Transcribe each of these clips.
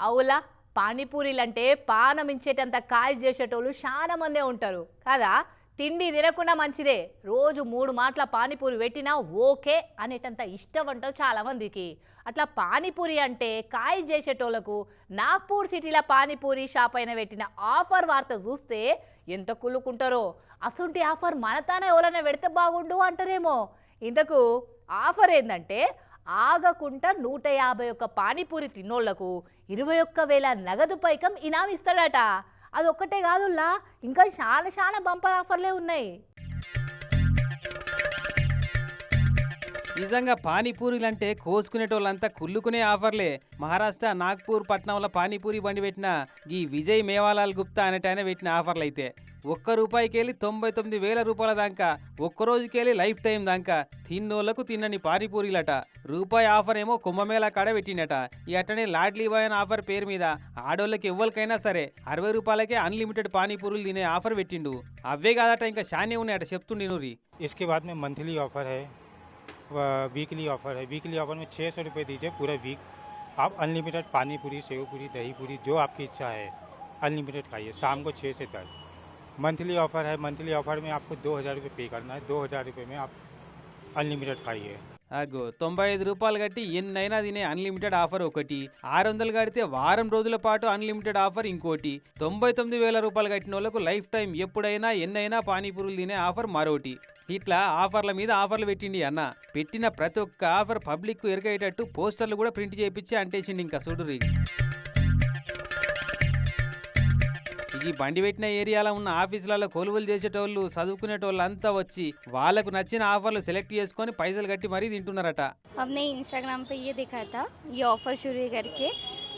అవులా? పానీపూరీలంటే పానమించేటంత కాయ చేసేటోళ్ళు చాలా మందే ఉంటారు. కదా? తిండి తినకుండా మంచిదే. రోజు మూడు మాటల పానీపూరి పెట్టినా ఓకే అనేటంత ఇష్టం అంటారు చాలామందికి. అట్లా పానీపూరి అంటే కాయ చేసేటోళ్ళకు నాగ్పూర్ సిటీలో పానీపూరి షాప్ అయిన పెట్టిన ఆఫర్ వార్త చూస్తే ఎంత కుళ్ళుకుంటారో. అసొంటి ఆఫర్ మనతానే ఎవరైనా పెడితే బాగుండు అంటారేమో. ఇంతకు ఆఫర్ ఏంటంటే ఆగకుండా నూట యాభై ఒక్క పానీపూరి తిన్నోళ్ళకు ఇరవై ఒక్క వేల నగదు పైకం ఇనాం ఇస్తాడట. ఒక్కటే కాదుల్లా ఇంకా చాలా చాలా బంపర్ ఆఫర్లే ఉన్నాయి. నిజంగా పానీపూరీలంటే కోసుకునేటోళ్ళంతా కుళ్ళుకునే ఆఫర్లే. మహారాష్ట్ర నాగ్పూర్ పట్నంలో పానీపూరి బండి పెట్టిన ఈ విజయ్ మేవాలాల్ గుప్తా అనేటైనా పెట్టిన ఆఫర్లు అయితే ఒక్క రూపాయికి వెళ్ళి తొంభై తొమ్మిది వేల రూపాయల దాకా ఒక్క రోజుకెళ్ళి లైఫ్ టైం దాకా తిన్నోళ్లకు తిన్నని పానీపూరీలట రూపాయి ఆఫర్ ఏమో కుంభమేళా కాడ పెట్టిండట ఈ అట్టనే లాడ్లీ బాయ్ అనే ఆఫర్ పేరు మీద ఆడోళ్ళకి ఎవ్వరికైనా సరే అరవై రూపాయలకే అన్లిమిటెడ్ పానీపూరీలు తినే ఆఫర్ పెట్టిండు అవే కాదట ఇంకా షానే ఉన్నాయట చెప్తుండే నూరి इसके बाद में मंथली ऑफर है वीकली ऑफर है वीकली ऑफर में छः सौ रुपये दीजिए पूरा वीक आप अनलिमिटेड पानी पूरी सेव पूरी दही पूरी जो आपकी इच्छा है अनलिमिटेड खाइए शाम को छः से दस मंथली ऑफर है मंथली ऑफर में आपको दो हज़ार रुपये पे करना है दो हज़ार रुपये में आप अनलिमिटेड खाइए అగో తొంభై ఐదు రూపాయలు కట్టి ఎన్నైనా తినే అన్లిమిటెడ్ ఆఫర్ ఒకటి ఆరు వందలు కడితే వారం రోజుల పాటు అన్లిమిటెడ్ ఆఫర్ ఇంకోటి తొంభై తొమ్మిది వేల రూపాయలు కట్టిన వాళ్ళకు లైఫ్ టైం ఎప్పుడైనా ఎన్నైనా పానీపూరులు తినే ఆఫర్ మరోటి ఇట్లా ఆఫర్ల మీద ఆఫర్లు పెట్టిండి అన్న పెట్టిన ప్రతి ఒక్క ఆఫర్ పబ్లిక్ ఎరగేటట్టు పోస్టర్లు కూడా ప్రింట్ చేయించి అంటేసిండి ఇంకా చూడురి ఈ బండి పెట్టిన ఏరియాలో ఉన్న ఆఫీసులలో కొలువులు చేసేటోళ్ళు చదువుకునేటోళ్ళు అంతా వచ్చి వాళ్ళకు నచ్చిన ఆఫర్లు సెలెక్ట్ చేసుకొని పైసలు కట్టి మరీ తింటున్నారట हमने इंस्टाग्राम पे ये देखा था ये ऑफ़र शुरू है करके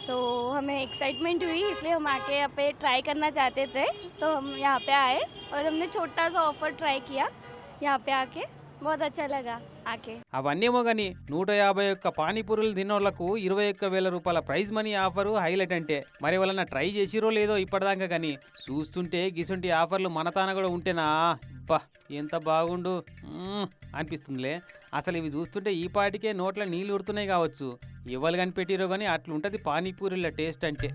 तो हमें एक्साइटमेंट हुई इसलिए हम आके यहाँ पे ट्राई करना चाहते थे तो हम यहाँ पे आए और हमने छोटा सा ऑफ़र ट्राई किया यहाँ पे आके బోధ చల్లగా అవన్నేమో గాని నూట యాభై ఒక్క పానీపూరులు తినోళ్ళకు ఇరవై ఒక్క వేల రూపాయల ప్రైజ్ మనీ ఆఫరు హైలైట్ అంటే. మరి ఎవరన్నా ట్రై చేసిరో లేదో ఇప్పటిదాకా కానీ చూస్తుంటే గిసుంటి ఆఫర్లు మన తాన కూడా ఉంటేనా? అబ్బా ఎంత బాగుండు. అనిపిస్తుందిలే. అసలు ఇవి చూస్తుంటే ఈ పాటికే నోట్ల నీళ్ళు ఉడుతున్నాయి కావచ్చు. ఎవరు కనిపెట్టిరో కానీ అట్లుంటుంది పానీపూరిల టేస్ట్ అంటే.